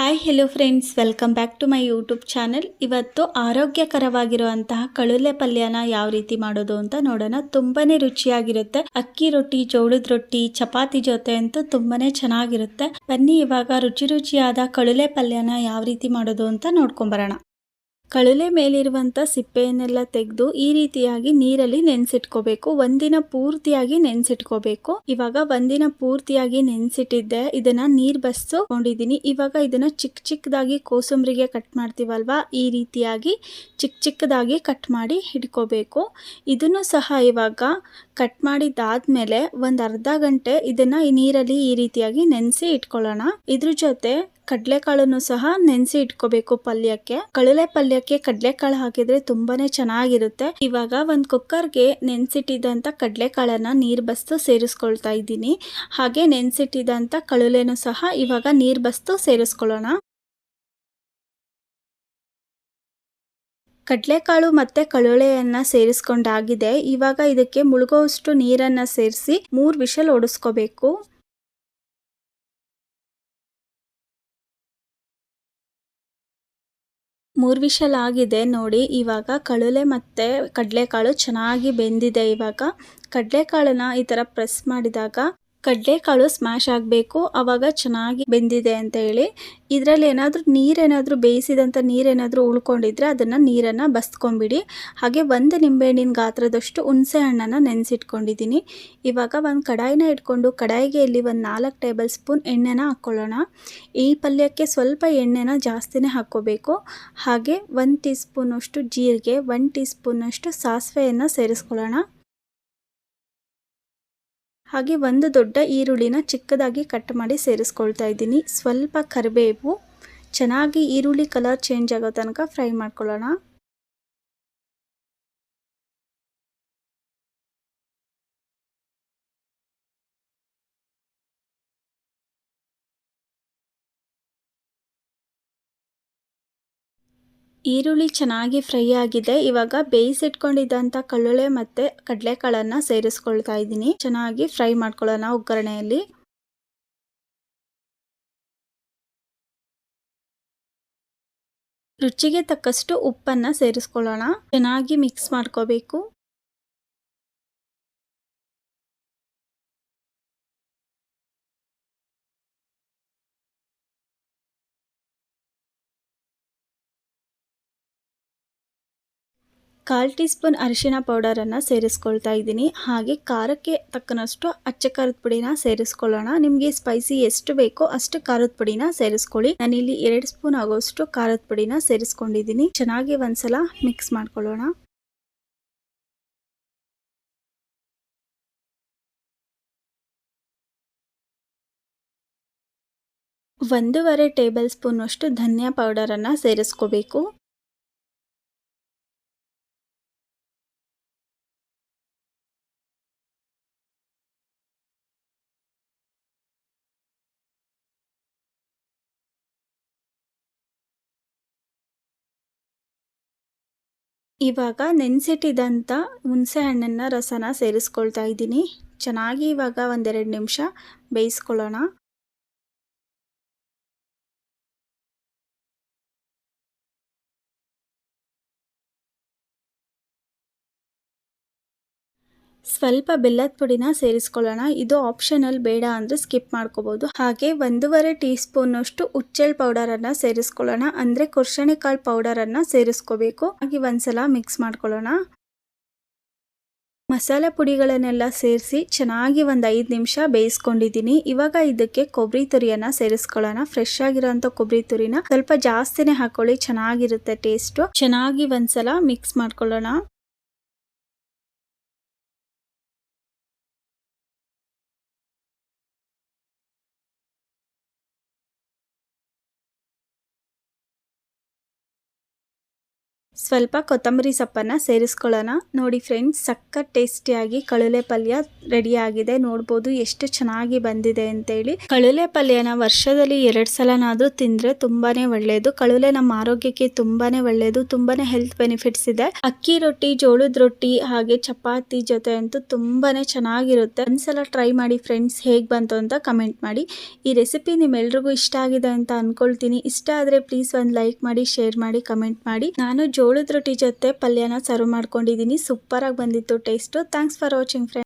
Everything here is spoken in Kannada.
Hi hello friends welcome back to my YouTube channel ಇವತ್ತು ಆರೋಗ್ಯಕರವಾಗಿರುವಂತಹ ಕಳುಲೆ ಪಲ್ಯನ ಯಾವ ರೀತಿ ಮಾಡೋದು ಅಂತ ನೋಡೋಣ. ತುಂಬಾನೇ ರುಚಿಯಾಗಿರುತ್ತೆ. ಅಕ್ಕಿ ರೊಟ್ಟಿ, ಜೋಳದ ರೊಟ್ಟಿ, ಚಪಾತಿ ಜೊತೆ ಅಂತೂ ತುಂಬಾನೇ ಚೆನ್ನಾಗಿರುತ್ತೆ. ಬನ್ನಿ ಇವಾಗ ರುಚಿ ರುಚಿಯಾದ ಕಳುಲೆ ಪಲ್ಯನ ಯಾವ ರೀತಿ ಮಾಡೋದು ಅಂತ ನೋಡ್ಕೊಂಬರೋಣ ಕಳುಲೆ ಮೇಲಿರುವಂಥ ಸಿಪ್ಪೆಯನ್ನೆಲ್ಲ ತೆಗೆದು ಈ ರೀತಿಯಾಗಿ ನೀರಲ್ಲಿ ನೆನೆಸಿಟ್ಕೋಬೇಕು. ಒಂದಿನ ಪೂರ್ತಿಯಾಗಿ ನೆನೆಸಿಟ್ಕೋಬೇಕು. ಇವಾಗ ಒಂದಿನ ಪೂರ್ತಿಯಾಗಿ ನೆನೆಸಿಟ್ಟಿದ್ದೆ. ಇದನ್ನ ನೀರ್ ಬಸ್ಕೊಂಡಿದ್ದೀನಿ ಇವಾಗ ಇದನ್ನ ಚಿಕ್ಕ ಚಿಕ್ಕದಾಗಿ ಕೋಸಂಬರಿಗೆ ಕಟ್ ಮಾಡ್ತೀವಲ್ವಾ? ಈ ರೀತಿಯಾಗಿ ಚಿಕ್ಕ ಚಿಕ್ಕದಾಗಿ ಕಟ್ ಮಾಡಿ ಹಿಡ್ಕೋಬೇಕು. ಇದನ್ನು ಸಹ ಇವಾಗ ಕಟ್ ಮಾಡಿದ್ದಾದ್ಮೇಲೆ ಒಂದು ಅರ್ಧ ಗಂಟೆ ಇದನ್ನ ಈ ನೀರಲ್ಲಿ ಈ ರೀತಿಯಾಗಿ ನೆನೆಸಿ ಇಟ್ಕೊಳ್ಳೋಣ. ಇದ್ರ ಜೊತೆ ಕಡಲೆಕಾಳನ್ನು ಸಹ ನೆನೆಸಿ ಇಟ್ಕೋಬೇಕು ಪಲ್ಯಕ್ಕೆ. ಕಳಲೆ ಪಲ್ಯಕ್ಕೆ ಕಡಲೆಕಾಳು ಹಾಕಿದ್ರೆ ತುಂಬಾನೇ ಚೆನ್ನಾಗಿರುತ್ತೆ. ಇವಾಗ ಒಂದು ಕುಕ್ಕರ್ಗೆ ನೆನೆಸಿಟ್ಟಿದ್ದಂಥ ಕಡಲೆಕಾಳನ್ನ ನೀರು ಬಸ್ತು ಸೇರಿಸ್ಕೊಳ್ತಾ ಇದ್ದೀನಿ. ಹಾಗೆ ನೆನೆಸಿಟ್ಟಿದ್ದಂಥ ಕಳುಲೆನೂ ಸಹ ಇವಾಗ ನೀರು ಬಸ್ತು ಸೇರಿಸ್ಕೊಳ್ಳೋಣ. ಕಡಲೆಕಾಳು ಮತ್ತೆ ಕಳುಳೆಯನ್ನ ಸೇರಿಸ್ಕೊಂಡಾಗಿದೆ. ಇವಾಗ ಇದಕ್ಕೆ ಮುಳುಗುವಷ್ಟು ನೀರನ್ನ ಸೇರಿಸಿ ಮೂರು ವಿಷಲ್ ಓಡಿಸ್ಕೋಬೇಕು ಮೂರು ವಿಷಲ್ ಆಗಿದೆ ನೋಡಿ. ಇವಾಗ ಕಳುಲೆ ಮತ್ತು ಕಡಲೆಕಾಳು ಚೆನ್ನಾಗಿ ಬೆಂದಿದೆ. ಇವಾಗ ಕಡಲೆಕಾಳನ್ನ ಈ ಥರ ಪ್ರೆಸ್ ಮಾಡಿದಾಗ ಕಡಲೆಕಾಳು ಸ್ಮ್ಯಾಶ್ ಆಗಬೇಕು ಆವಾಗ ಚೆನ್ನಾಗಿ ಬೆಂದಿದೆ ಅಂತ ಹೇಳಿ, ಇದರಲ್ಲಿ ಏನಾದರೂ ನೀರೇನಾದರೂ ಬೇಯಿಸಿದಂಥ ನೀರೇನಾದರೂ ಉಳ್ಕೊಂಡಿದ್ರೆ ಅದನ್ನು ನೀರನ್ನು ಬಸ್ಕೊಂಬಿಡಿ ಹಾಗೆ ಒಂದು ನಿಂಬೆಹಣ್ಣಿನ ಗಾತ್ರದಷ್ಟು ಹುಣಸೆ ಹಣ್ಣನ್ನು ನೆನೆಸಿಟ್ಕೊಂಡಿದ್ದೀನಿ. ಇವಾಗ ಒಂದು ಕಡಾಯಿನ ಇಟ್ಕೊಂಡು ಕಡಾಯಿಗೆ ಇಲ್ಲಿ ಒಂದು ನಾಲ್ಕು ಟೇಬಲ್ ಸ್ಪೂನ್ ಎಣ್ಣೆನ ಹಾಕ್ಕೊಳ್ಳೋಣ ಈ ಪಲ್ಯಕ್ಕೆ ಸ್ವಲ್ಪ ಎಣ್ಣೆನ ಜಾಸ್ತಿನೇ ಹಾಕ್ಕೋಬೇಕು. ಹಾಗೆ ಒಂದು ಟೀ ಸ್ಪೂನಷ್ಟು ಜೀರಿಗೆ, ಒಂದು ಟೀ ಸ್ಪೂನಷ್ಟು ಸಾಸಿವೆಯನ್ನು ಸೇರಿಸ್ಕೊಳ್ಳೋಣ. ಹಾಗೆ ಒಂದು ದೊಡ್ಡ ಈರುಳ್ಳಿನ ಚಿಕ್ಕದಾಗಿ ಕಟ್ ಮಾಡಿ ಸೇರಿಸ್ಕೊಳ್ತಾ ಇದ್ದೀನಿ. ಸ್ವಲ್ಪ ಕರಿಬೇವು. ಚೆನ್ನಾಗಿ ಈರುಳ್ಳಿ ಕಲರ್ ಚೇಂಜ್ ಆಗೋ ತನಕ ಫ್ರೈ ಮಾಡ್ಕೊಳ್ಳೋಣ. ಈರುಳ್ಳಿ ಚೆನ್ನಾಗಿ ಫ್ರೈ ಆಗಿದೆ. ಇವಾಗ ಬೇಯಿಸಿಟ್ಕೊಂಡಿದ್ದಂಥ ಕಳ್ಳುಳೆ ಮತ್ತು ಕಡಲೆಕಾಳನ್ನು ಸೇರಿಸ್ಕೊಳ್ತಾ ಇದ್ದೀನಿ. ಚೆನ್ನಾಗಿ ಫ್ರೈ ಮಾಡ್ಕೊಳ್ಳೋಣ ಒಗ್ಗರಣೆಯಲ್ಲಿ. ರುಚಿಗೆ ತಕ್ಕಷ್ಟು ಉಪ್ಪನ್ನು ಸೇರಿಸ್ಕೊಳ್ಳೋಣ. ಚೆನ್ನಾಗಿ ಮಿಕ್ಸ್ ಮಾಡ್ಕೋಬೇಕು. ಕಾಲು ಟೀ ಸ್ಪೂನ್ ಅರಿಶಿಣ ಪೌಡರನ್ನು ಸೇರಿಸ್ಕೊಳ್ತಾ ಇದ್ದೀನಿ. ಹಾಗೆ ಖಾರಕ್ಕೆ ತಕ್ಕನಷ್ಟು ಅಚ್ಚ ಖಾರದ ಪುಡಿನ ಸೇರಿಸ್ಕೊಳ್ಳೋಣ. ನಿಮಗೆ ಸ್ಪೈಸಿ ಎಷ್ಟು ಬೇಕೋ ಅಷ್ಟು ಖಾರದ ಪುಡಿನ ಸೇರಿಸ್ಕೊಳ್ಳಿ. ನಾನಿಲ್ಲಿ ಎರಡು ಸ್ಪೂನ್ ಆಗೋಷ್ಟು ಖಾರದ ಪುಡಿನ ಸೇರಿಸ್ಕೊಂಡಿದ್ದೀನಿ. ಚೆನ್ನಾಗಿ ಒಂದ್ಸಲ ಮಿಕ್ಸ್ ಮಾಡ್ಕೊಳ್ಳೋಣ. ಒಂದೂವರೆ ಟೇಬಲ್ ಸ್ಪೂನ್ ಅಷ್ಟು ಧನಿಯಾ ಪೌಡರನ್ನು ಸೇರಿಸ್ಕೋಬೇಕು. ಇವಾಗ ನೆನೆಸಿಟ್ಟಿದ್ದಂಥ ಹುಣಸೆ ಹಣ್ಣನ್ನು ರಸನ ಸೇರಿಸ್ಕೊಳ್ತಾ ಇದ್ದೀನಿ. ಚೆನ್ನಾಗಿ ಇವಾಗ ಒಂದೆರಡು ನಿಮಿಷ ಬೇಯಿಸ್ಕೊಳ್ಳೋಣ. ಸ್ವಲ್ಪ ಬೆಲ್ಲದ ಪುಡಿನ ಸೇರಿಸ್ಕೊಳ್ಳೋಣ. ಇದು ಆಪ್ಷನಲ್ ಬೇಡ ಅಂದರೆ ಸ್ಕಿಪ್ ಮಾಡ್ಕೋಬೋದು. ಹಾಗೆ ಒಂದೂವರೆ ಟೀ ಸ್ಪೂನಷ್ಟು ಉಚ್ಚೆಳ್ ಪೌಡರನ್ನು ಸೇರಿಸ್ಕೊಳ್ಳೋಣ. ಅಂದರೆ ಕುರ್ಷಣೆ ಕಾಳು ಪೌಡರನ್ನು ಸೇರಿಸ್ಕೋಬೇಕು. ಹಾಗೆ ಒಂದ್ಸಲ ಮಿಕ್ಸ್ ಮಾಡ್ಕೊಳ್ಳೋಣ. ಮಸಾಲೆ ಪುಡಿಗಳನ್ನೆಲ್ಲ ಸೇರಿಸಿ ಚೆನ್ನಾಗಿ ಒಂದು ಐದು ನಿಮಿಷ ಬೇಯಿಸ್ಕೊಂಡಿದ್ದೀನಿ. ಇವಾಗ ಇದಕ್ಕೆ ಕೊಬ್ಬರಿ ತುರಿಯನ್ನು ಸೇರಿಸ್ಕೊಳ್ಳೋಣ. ಫ್ರೆಶ್ ಆಗಿರೋಂಥ ಕೊಬ್ಬರಿ ತುರಿನ ಸ್ವಲ್ಪ ಜಾಸ್ತಿನೇ ಹಾಕೊಳ್ಳಿ. ಚೆನ್ನಾಗಿರುತ್ತೆ ಟೇಸ್ಟು. ಚೆನ್ನಾಗಿ ಒಂದ್ಸಲ ಮಿಕ್ಸ್ ಮಾಡ್ಕೊಳ್ಳೋಣ. ಸ್ವಲ್ಪ ಕೊತ್ತಂಬರಿ ಸೊಪ್ಪನ್ನ ಸೇರಿಸ್ಕೊಳ್ಳೋಣ. ನೋಡಿ ಫ್ರೆಂಡ್ಸ್ ಸಖತ್ ಟೇಸ್ಟಿಯಾಗಿ ಕಳಲೆ ಪಲ್ಯ ರೆಡಿ ಆಗಿದೆ. ನೋಡ್ಬೋದು ಎಷ್ಟು ಚೆನ್ನಾಗಿ ಬಂದಿದೆ ಅಂತೇಳಿ. ಕಳಲೆ ಪಲ್ಯನ ವರ್ಷದಲ್ಲಿ ಎರಡು ಸಲನಾದರೂ ತಿಂದ್ರೆ ತುಂಬಾನೇ ಒಳ್ಳೆಯದು ಕಳುಲೆ ನಮ್ಮ ಆರೋಗ್ಯಕ್ಕೆ ತುಂಬಾನೇ ಒಳ್ಳೆಯದು ತುಂಬಾನೇ ಹೆಲ್ತ್ ಬೆನಿಫಿಟ್ಸ್ ಇದೆ. ಅಕ್ಕಿ ರೊಟ್ಟಿ, ಜೋಳದ ರೊಟ್ಟಿ, ಹಾಗೆ ಚಪಾತಿ ಜೊತೆ ಅಂತೂ ತುಂಬಾನೇ ಚೆನ್ನಾಗಿರುತ್ತೆ. ಒಂದ್ಸಲ ಟ್ರೈ ಮಾಡಿ ಫ್ರೆಂಡ್ಸ್ ಹೇಗೆ ಬಂತು ಅಂತ ಕಮೆಂಟ್ ಮಾಡಿ. ಈ ರೆಸಿಪಿ ನಿಮ್ಮೆಲ್ರಿಗೂ ಇಷ್ಟ ಆಗಿದೆ ಅಂತ ಅಂದ್ಕೊಳ್ತೀನಿ ಇಷ್ಟ ಆದ್ರೆ ಪ್ಲೀಸ್ ಒಂದು ಲೈಕ್ ಮಾಡಿ ಶೇರ್ ಮಾಡಿ ಕಮೆಂಟ್ ಮಾಡಿ. ನಾನು ಜೋಳದ ರೊಟ್ಟಿ ಜೊತೆ ಪಲ್ಯನ ಸರ್ವ್ ಮಾಡ್ಕೊಂಡಿದ್ದೀನಿ ಸೂಪರ್ ಆಗಿ ಬಂದಿತ್ತು taste thanks for watching friends